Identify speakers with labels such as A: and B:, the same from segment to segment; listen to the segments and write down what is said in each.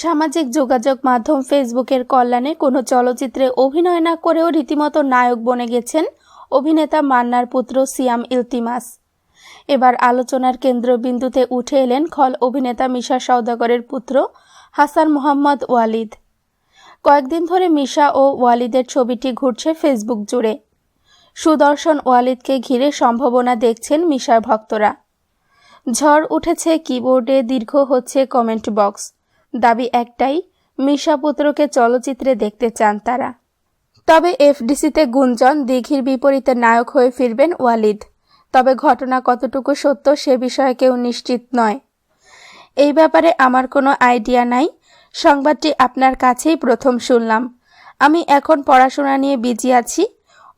A: সামাজিক যোগাযোগ মাধ্যম ফেসবুকের কল্যাণে কোনো চলচ্চিত্রে অভিনয় না করেও রীতিমতো নায়ক বনে গেছেন অভিনেতা মান্নার পুত্র সিয়াম ইলতিমাস। এবার আলোচনার কেন্দ্রবিন্দুতে উঠে এলেন খল অভিনেতা মিশা সওদাগরের পুত্র হাসান মোহাম্মদ ওয়ালিদ। কয়েকদিন ধরে মিশা ও ওয়ালিদের ছবিটি ঘুরছে ফেসবুক জুড়ে। সুদর্শন ওয়ালিদকে ঘিরে সম্ভাবনা দেখছেন মিশার ভক্তরা। ঝড় উঠেছে কিবোর্ডে, দীর্ঘ হচ্ছে কমেন্ট বক্স। দাবি একটাই, মিশা পুত্রকে চলচ্চিত্রে দেখতে চান তারা। তবে এফডিসিতে গুঞ্জন, দীঘির বিপরীতে নায়ক হয়ে ফিরবেন ওয়ালিদ। তবে ঘটনা কতটুকু সত্য সে বিষয়ে কেউ নিশ্চিত নয়। এই ব্যাপারে আমার কোনো আইডিয়া নাই। সংবাদটি আপনার কাছেই প্রথম শুনলাম। আমি এখন পড়াশোনা নিয়ে বিজি আছি,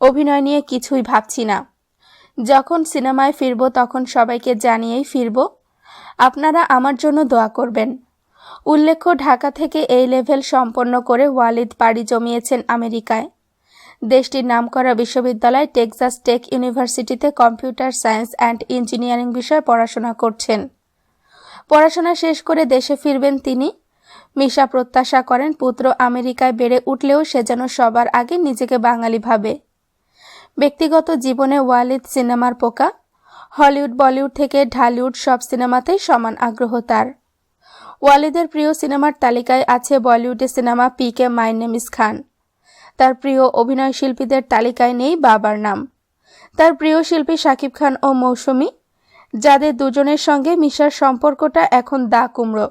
A: অভিনয় নিয়ে কিছুই ভাবছি না। যখন সিনেমায় ফিরব তখন সবাইকে জানিয়েই ফিরব। আপনারা আমার জন্য দোয়া করবেন। উল্লেখ্য, ঢাকা থেকে এই লেভেল সম্পন্ন করে ওয়ালিদ পাড়ি জমিয়েছেন আমেরিকায়। দেশটির নামকরা বিশ্ববিদ্যালয় টেক্সাস টেক ইউনিভার্সিটিতে কম্পিউটার সায়েন্স অ্যান্ড ইঞ্জিনিয়ারিং বিষয়ে পড়াশোনা করছেন। পড়াশোনা শেষ করে দেশে ফিরবেন তিনি। মিশা প্রত্যাশা করেন পুত্র আমেরিকায় বেড়ে উঠলেও সে যেন সবার আগে নিজেকে বাঙালি ভাবে। ব্যক্তিগত জীবনে ওয়ালিদ সিনেমার পোকা। হলিউড, বলিউড থেকে ঢালিউড সব সিনেমাতেই সমান আগ্রহ তার। ওয়ালিদের প্রিয় সিনেমার তালিকায় আছে বলিউডের cinema P K my name Khan. তার প্রিয় অভিনয় শিল্পীদের তালিকায় নেই বাবার নাম। তার প্রিয় শিল্পী শাকিব খান ও মৌসুমী, যাদের দুজনের সঙ্গে মিশার সম্পর্কটা এখন দা কুমড়ো।